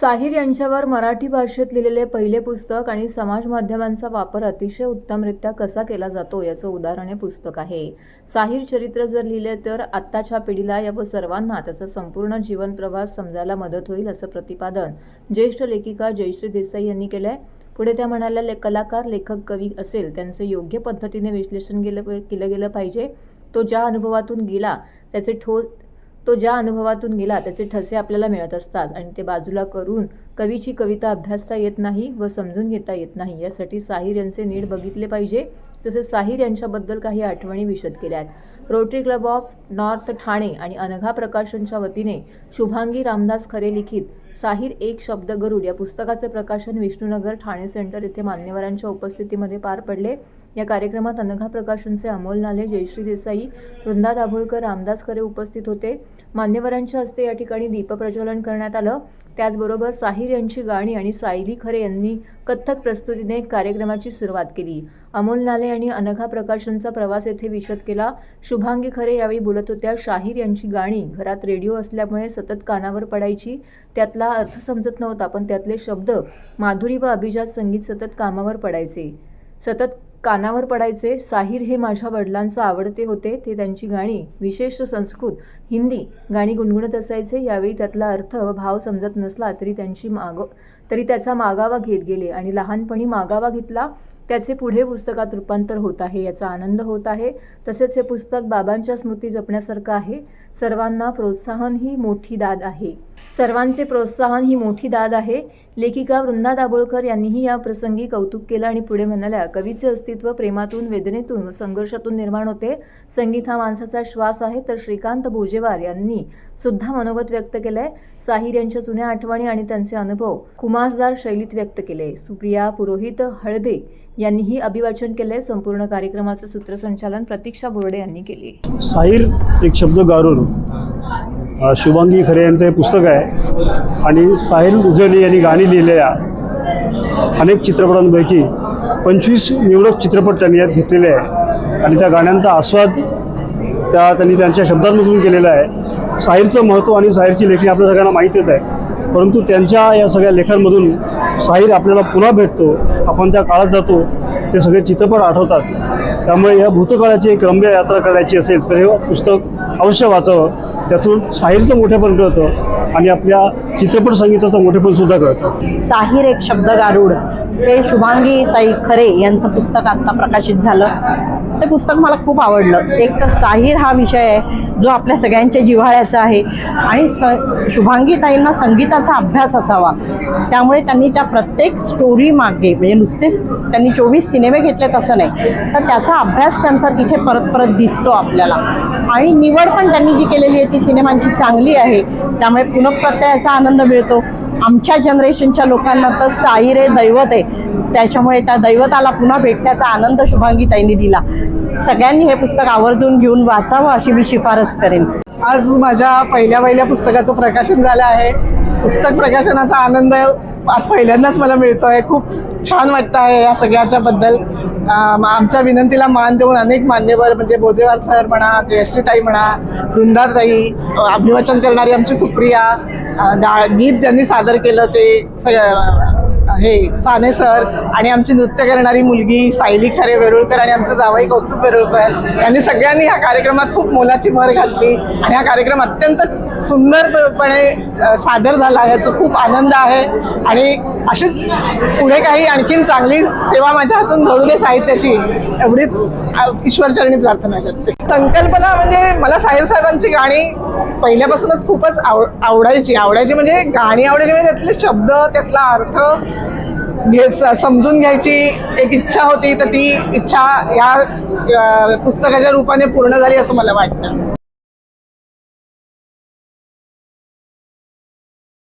साहिर यांच्यावर मराठी भाषेत लिहिलेले पहिले पुस्तक आणि समाज माध्यमांचा वापर अतिशय उत्तमरित्या कसा केला जातो याचं उदाहरण हे पुस्तक आहे. साहिर चरित्र जर लिहिले तर आत्ताच्या पिढीला या व सर्वांना त्याचा संपूर्ण जीवन प्रवास समजायला मदत होईल असं प्रतिपादन ज्येष्ठ लेखिका जयश्री देसाई यांनी केलंय. पुढे त्या म्हणाल्या ले कलाकार लेखक कवी असेल त्यांचं योग्य पद्धतीने विश्लेषण केलं केलं गेलं पाहिजे. तो ज्या अनुभवातून गेला त्याचे ठोस तो ज्या अनुभवातून गेला त्याचे ठसे आपल्याला मिळत असतात आणि ते बाजूला करून कवीची कविता अभ्यासता येत नाही व समजून घेता येत नाही. यासाठी साहिर यांचे नीड बघितले पाहिजे. तसेच साहिर यांच्याबद्दल काही आठवणी विशद केल्या आहेत rotary club of north Thane आणि अनघा प्रकाशनच्या वतीने शुभांगी रामदास खरे लिखित साहिर एक शब्द गरुड या पुस्तकाचे प्रकाशन विष्णुनगर ठाणे सेंटर येथे मान्यवरांच्या उपस्थितीमध्ये पार पडले. या कार्यक्रमात अनघा प्रकाशनचे अमोल नाले जयश्री देसाई वृंदा दाभोळकर रामदास खरे उपस्थित होते. मान्यवरांच्या हस्ते या ठिकाणी दीपप्रज्वलन करण्यात आलं. त्याचबरोबर साहिर यांची गाणी आणि सायली खरे यांनी कथ्थक प्रस्तुतीने कार्यक्रमाची सुरुवात केली. अमोल नाले आणि अनघा प्रकाशनचा प्रवास येथे विशद केला. शुभांगी खरे यावेळी बोलत होत्या शाहीर यांची गाणी घरात रेडिओ असल्यामुळे सतत कानावर पडायची. त्यातला अर्थ समजत नव्हता पण त्यातले शब्द माधुरी व अभिजात संगीत सतत कामावर पडायचे. सतत कानावर पडायचे साहिर हे माझ्या वडिलांचं आवडते होते ते त्यांची गाणी विशेष संस्कृत हिंदी गाणी गुणगुणत असायचे यावेळी त्यातला अर्थ व भाव समजत नसला तरी त्यांची माग तरी त्याचा मागावा घेत गेले आणि लहानपणी मागावा घेतला त्याचे पुढे पुस्तकात रूपांतर होत आहे याचा आनंद होत आहे. तसेच हे पुस्तक बाबांच्या स्मृती जपण्यासारखं आहे. सर्वांना प्रोत्साहन ही मोठी दाद आहे. सर्वांचे प्रोत्साहन ही मोठी दाद आहे. लेखिका वृंदा दाभोळकर यांनीही या प्रसंगी कौतुक केलं आणि पुढे म्हणाल्या कवीचे अस्तित्व प्रेमातून वेदनेतून व संघर्षातून निर्माण होते. संगीत हा माणसाचा श्वास आहे. तर श्रीकांत भोजेवार यांनी सुद्धा मनोगत व्यक्त केलंय. साहिर यांच्या जुन्या आठवणी आणि त्यांचे अनुभव खुमासदार शैलीत व्यक्त केले. सुप्रिया पुरोहित हळबे यांनीही अभिवाचन केलंय. संपूर्ण कार्यक्रमाचं सूत्रसंचालन प्रतीक्षा बोर्डे यांनी केले. साहिर एक शब्द गारून शुभांगी खरे यांचं हे पुस्तक आहे. आणि साहिल उजनी यांनी गाणी लिहिलेल्या अनेक चित्रपटांपैकी पंचवीस निवडक चित्रपट त्यांनी यात घेतलेले आहे आणि त्या गाण्यांचा आस्वाद त्या त्यांनी त्यांच्या शब्दांमधून केलेला आहे. साहिरचं महत्त्व आणि साहिरची लेखणी आपल्या सगळ्यांना माहीतच आहे. परंतु त्यांच्या या सगळ्या लेखांमधून साहिर आपल्याला पुन्हा भेटतो. आपण त्या काळात जातो ते सगळे चित्रपट आठवतात. त्यामुळे या भूतकाळाची एक रम्य यात्रा करायची असेल तर हे पुस्तक अवश्य वाचावं. त्यातून साहिरचं मोठेपण कळतं आणि आपल्या चित्रपट संगीताचं मोठेपण सुद्धा कळतं. साहिर एक शब्द गारुड. हे शुभांगी ताई खरे यांचं पुस्तक आत्ता प्रकाशित झालं. ते पुस्तक मला खूप आवडलं. एक तर साहिर हा विषय आहे जो आपल्या सगळ्यांच्या जिव्हाळ्याचा आहे. आणि स शुभांगी ताईंना संगीताचा अभ्यास असावा. त्यामुळे त्यांनी त्या प्रत्येक स्टोरी मागे म्हणजे नुसते त्यांनी चोवीस सिनेमे घेतलेत असं नाही तर त्याचा अभ्यास त्यांचा तिथे परत परत दिसतो आपल्याला. आणि निवड पण त्यांनी जी केलेली आहे ती सिनेमांची चांगली आहे. त्यामुळे पुनप्रत्ययाचा आनंद मिळतो. आमच्या जनरेशनच्या लोकांना तर साईरे दैवत आहे. त्याच्यामुळे त्या दैवताला पुन्हा भेटण्याचा आनंद शुभांगी ताईंनी दिला. सगळ्यांनी हे पुस्तक आवर्जून घेऊन वाचावं अशी मी शिफारस करेन. आज माझ्या पहिल्या पहिल्या पुस्तकाचं प्रकाशन झालं आहे. पुस्तक प्रकाशनाचा आनंद आज पहिल्यांदाच मला मिळतोय. खूप छान वाटतं आहे या सगळ्याच्या बद्दल. आमच्या विनंतीला मान देऊन अनेक मान्यवर म्हणजे बोजेवार सर म्हणा जयश्रीताई म्हणा वृंदाताई अभिवाचन करणारी आमची सुप्रिया गा गीत ज्यांनी सादर केलं ते सगळं हे साने सर आणि आमची नृत्य करणारी मुलगी सायली खरे वेरुळकर आणि आमचं जावई कौस्तुभ वेरुळकर यांनी सगळ्यांनी ह्या कार्यक्रमात खूप मोलाची भर घातली आणि हा कार्यक्रम अत्यंत सुंदरपणे सादर झाला याचा खूप आनंद आहे आणि अशीच पुढे काही आणखीन चांगली सेवा माझ्या हातून घडू दे साहित्याची. एवढीच ईश्वरचरणी प्रार्थना करते. संकल्पना म्हणजे मला साहिर साहेबांची गाणी पहिल्यापासूनच खूपच आव आवडायची. आवडायची म्हणजे गाणी आवडायची म्हणजे त्यातले शब्द त्यातला अर्थ घे स- समजून घ्यायची. एक इच्छा होती तर ती इच्छा या पुस्तकाच्या रूपाने पूर्ण झाली असं मला वाटतं.